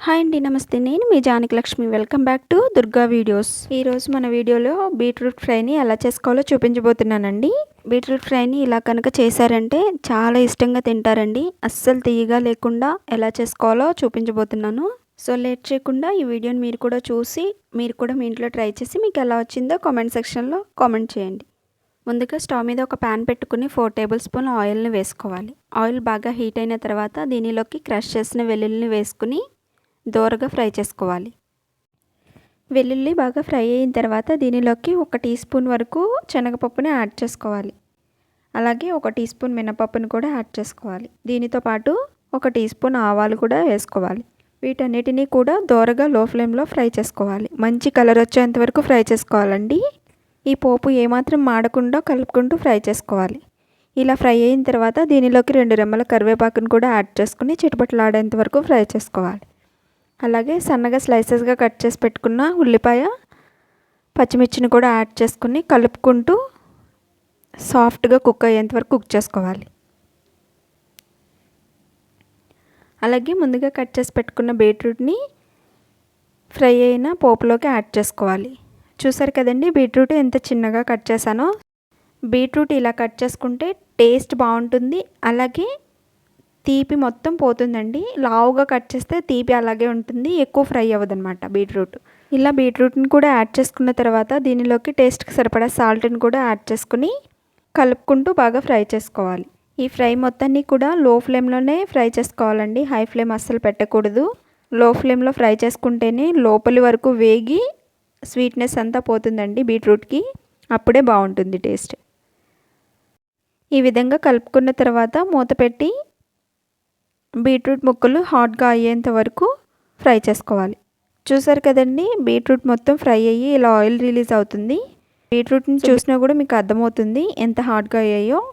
Hi అండి నమస్తే. నేను మీ Janaki Lakshmi. Welcome back to Durga videos. ఈరోజు మన వీడియోలో బీట్రూట్ ఫ్రైని ఎలా చేసుకోవాలో చూపించబోతున్నానండి. బీట్రూట్ ఫ్రైని ఇలా కనుక చేశారంటే చాలా ఇష్టంగా తింటారండి. అస్సలు తీయగా లేకుండా ఎలా చేసుకోవాలో చూపించబోతున్నాను. సో లేట్ చేయకుండా ఈ వీడియోని మీరు కూడా చూసి మీరు కూడా మీ ఇంట్లో ట్రై చేసి మీకు ఎలా వచ్చిందో కామెంట్ సెక్షన్లో కామెంట్ చేయండి. ముందుగా స్టవ్ మీద ఒక ప్యాన్ పెట్టుకుని ఫోర్ టేబుల్ స్పూన్ ఆయిల్ని వేసుకోవాలి. ఆయిల్ బాగా హీట్ అయిన తర్వాత దీనిలోకి క్రష్ చేసిన వెల్లుల్లిని వేసుకుని దోరగా ఫ్రై చేసుకోవాలి. వెల్లుల్లి బాగా ఫ్రై అయిన తర్వాత దీనిలోకి ఒక టీ స్పూన్ వరకు శనగపప్పుని యాడ్ చేసుకోవాలి. అలాగే ఒక టీ స్పూన్ మినపప్పుని కూడా యాడ్ చేసుకోవాలి. దీనితో పాటు ఒక టీ స్పూన్ ఆవాలు కూడా వేసుకోవాలి. వీటన్నిటినీ కూడా దోరగా లో ఫ్లేమ్లో ఫ్రై చేసుకోవాలి. మంచి కలర్ వచ్చేంత వరకు ఫ్రై చేసుకోవాలండి. ఈ పోపు ఏమాత్రం మాడకుండా కలుపుకుంటూ ఫ్రై చేసుకోవాలి. ఇలా ఫ్రై అయిన తర్వాత దీనిలోకి రెండు రెమ్మల కరివేపాకును కూడా యాడ్ చేసుకుని చిటపట్లాడేంత వరకు ఫ్రై చేసుకోవాలి. అలాగే సన్నగా స్లైసెస్గా కట్ చేసి పెట్టుకున్న ఉల్లిపాయ పచ్చిమిర్చిని కూడా యాడ్ చేసుకుని కలుపుకుంటూ సాఫ్ట్గా కుక్ అయ్యేంత వరకు కుక్ చేసుకోవాలి. అలాగే ముందుగా కట్ చేసి పెట్టుకున్న బీట్రూట్ని ఫ్రై అయిన పోపులోకి యాడ్ చేసుకోవాలి. చూసారు కదండి బీట్రూట్ ఎంత చిన్నగా కట్ చేశానో? బీట్రూట్ ఇలా కట్ చేసుకుంటే టేస్ట్ బాగుంటుంది. అలాగే తీపి మొత్తం పోతుందండి. లావుగా కట్ చేస్తే తీపి అలాగే ఉంటుంది. ఎక్కువ ఫ్రై అవ్వదన్నమాట బీట్రూట్. ఇలా బీట్రూట్ని కూడా యాడ్ చేసుకున్న తర్వాత దీనిలోకి టేస్ట్కి సరిపడా సాల్ట్ని కూడా యాడ్ చేసుకుని కలుపుకుంటూ బాగా ఫ్రై చేసుకోవాలి. ఈ ఫ్రై మొత్తాన్ని కూడా లో ఫ్లేమ్లోనే ఫ్రై చేసుకోవాలండి. హై ఫ్లేమ్ అస్సలు పెట్టకూడదు. లో ఫ్లేమ్లో ఫ్రై చేసుకుంటేనే లోపలి వరకు వేగి స్వీట్నెస్ అంతా పోతుందండి బీట్రూట్కి. అప్పుడే బాగుంటుంది టేస్ట్. ఈ విధంగా కలుపుకున్న తర్వాత మూత పెట్టి బీట్రూట్ ముక్కలు హాట్గా అయ్యేంత వరకు ఫ్రై చేసుకోవాలి. చూసారు కదండి? బీట్రూట్ మొత్తం ఫ్రై అయ్యి ఇలా ఆయిల్ రిలీజ్ అవుతుంది. బీట్రూట్ని చూసినా కూడా మీకు అర్థమవుతుంది ఎంత హాట్గా అయ్యాయో.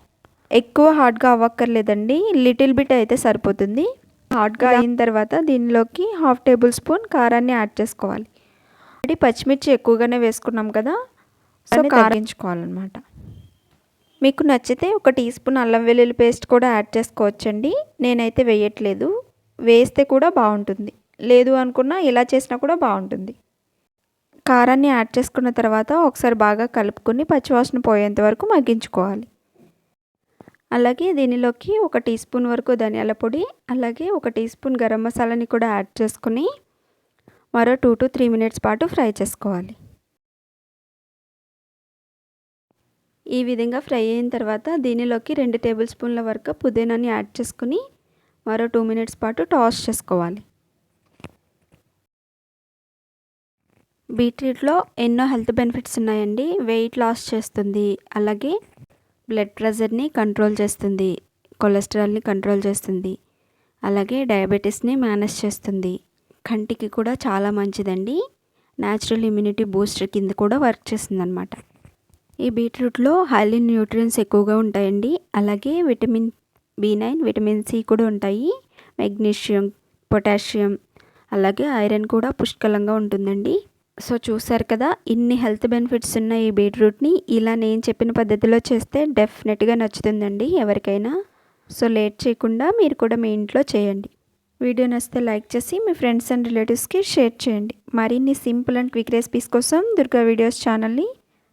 ఎక్కువ హాట్గా అవ్వక్కర్లేదండి. లిటిల్ బిట్ అయితే సరిపోతుంది. హాట్గా అయిన తర్వాత దీనిలోకి హాఫ్ టేబుల్ స్పూన్ కారాన్ని యాడ్ చేసుకోవాలి. అంటే పచ్చిమిర్చి ఎక్కువగానే వేసుకున్నాం కదా? సో కారించుకోవాలన్నమాట మీకు నచ్చితే ఒక టీ స్పూన్ అల్లం వెల్లుల్లి పేస్ట్ కూడా యాడ్ చేసుకోవచ్చండి. నేనైతే వేయట్లేదు. వేస్తే కూడా బాగుంటుంది. లేదు అనుకున్నా ఇలా చేసినా కూడా బాగుంటుంది. కారాన్ని యాడ్ చేసుకున్న తర్వాత ఒకసారి బాగా కలుపుకొని పచ్చివాసన పోయేంత వరకు మగ్గించుకోవాలి. అలాగే దీనిలోకి ఒక టీ స్పూన్ వరకు ధనియాల పొడి అలాగే ఒక టీ స్పూన్ గరం మసాలాని కూడా యాడ్ చేసుకుని మరో టూ టు త్రీ మినిట్స్ పాటు ఫ్రై చేసుకోవాలి. ఈ విధంగా ఫ్రై అయిన తర్వాత దీనిలోకి రెండు టేబుల్ స్పూన్ల వరకు పుదీనాని యాడ్ చేసుకుని మరో టూ మినిట్స్ పాటు టాస్ చేసుకోవాలి. బీట్రూట్లో ఎన్నో హెల్త్ బెనిఫిట్స్ ఉన్నాయండి. వెయిట్ లాస్ చేస్తుంది. అలాగే బ్లడ్ ప్రెషర్ని కంట్రోల్ చేస్తుంది. కొలెస్ట్రాల్ని కంట్రోల్ చేస్తుంది. అలాగే డయాబెటీస్ని మేనేజ్ చేస్తుంది. కంటికి కూడా చాలా మంచిదండి. న్యాచురల్ ఇమ్యూనిటీ బూస్టర్ కింద కూడా వర్క్ చేస్తుందన్నమాట. ఈ బీట్రూట్లో హైలీ న్యూట్రియన్స్ ఎక్కువగా ఉంటాయండి. అలాగే vitamin B nine vitamin C కూడా ఉంటాయి. మెగ్నీషియం పొటాషియం అలాగే ఐరన్ కూడా పుష్కలంగా ఉంటుందండి. సో చూసారు కదా ఇన్ని హెల్త్ బెనిఫిట్స్ ఉన్న ఈ బీట్రూట్ని ఇలా నేను చెప్పిన పద్ధతిలో చేస్తే డెఫినెట్గా నచ్చుతుందండి ఎవరికైనా. సో లేట్ చేయకుండా మీరు కూడా మీ ఇంట్లో చేయండి. వీడియో నచ్చితే లైక్ చేసి మీ ఫ్రెండ్స్ అండ్ రిలేటివ్స్కి షేర్ చేయండి. మరిన్ని సింపుల్ అండ్ క్విక్ రెసిపీస్ కోసం దుర్గా వీడియోస్ ఛానల్ని